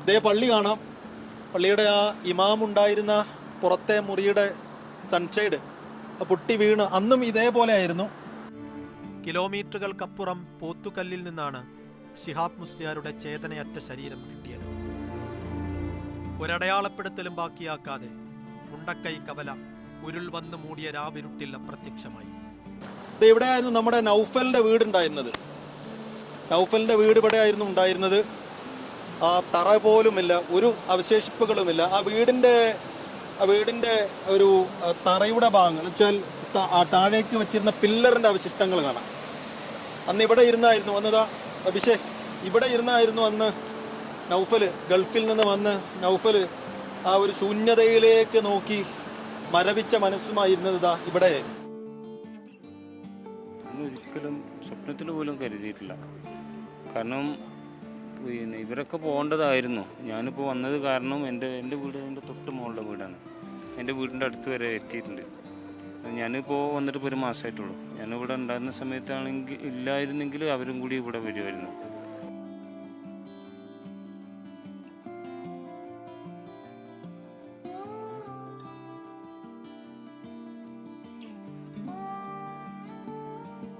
ഇതേ പള്ളി കാണാം. പള്ളിയുടെ ആ ഇമാം ഉണ്ടായിരുന്ന പുറത്തെ മുറിയുടെ സൺഷെയ്ഡ് പൊട്ടി വീണ്. അന്നും ഇതേപോലെ ആയിരുന്നു. കിലോമീറ്ററുകൾക്കപ്പുറം പോത്തുകല്ലിൽ നിന്നാണ് ഷിഹാബ് മുസ്ലിയാരുടെ ചേതനയറ്റ ശരീരം കിട്ടിയത്. ഒരടയാളപ്പെടുത്തലും ബാക്കിയാക്കാതെ മുണ്ടക്കൈ കവല ഉരുൾ വന്ന് മൂടിയ രാവിരുട്ടിൽ അപ്രത്യക്ഷമായി. ഇവിടെയായിരുന്നു നമ്മുടെ നൗഫലിന്റെ വീടുണ്ടായിരുന്നത്. നൗഫലിന്റെ വീട് ഇവിടെയായിരുന്നു ഉണ്ടായിരുന്നത്. തറ പോലുമില്ല ഒരു അവശേഷിപ്പുകളുമില്ല. ആ വീടിന്റെ ആ വീടിന്റെ ഒരു തറയുടെ ഭാഗങ്ങൾ വെച്ചാൽ ആ താഴേക്ക് വെച്ചിരുന്ന പില്ലറിന്റെ അവശിഷ്ടങ്ങൾ കാണാം. അന്ന് ഇവിടെ ഇരുന്നായിരുന്നു വന്നതാ അഭിഷേക് ഇവിടെ ഇരുന്നായിരുന്നു അന്ന് നൗഫൽ ഗൾഫിൽ നിന്ന് വന്ന് നൗഫൽ ആ ഒരു ശൂന്യതയിലേക്ക് നോക്കി മരവിച്ച മനസ്സുമായിരുന്നത് ഇവിടെ. ഒരിക്കലും സ്വപ്നത്തിന് പോലും കരുതിയിട്ടില്ല. കാരണം പിന്നെ ഇവരൊക്കെ പോകേണ്ടതായിരുന്നു. ഞാനിപ്പോൾ വന്നത് കാരണം എന്റെ എന്റെ വീട് എന്റെ തൊട്ട് മോളുടെ വീടാണ്. എന്റെ വീടിന്റെ അടുത്ത് വരെ എത്തിയിട്ടുണ്ട്. ഞാനിപ്പോൾ വന്നിട്ട് ഇപ്പോൾ ഒരു മാസമായിട്ടുള്ളൂ ഞാനിവിടെ ഉണ്ടായിരുന്ന സമയത്താണെങ്കിൽ ഇല്ലായിരുന്നെങ്കിൽ അവരും കൂടി ഇവിടെ വരുമായിരുന്നു.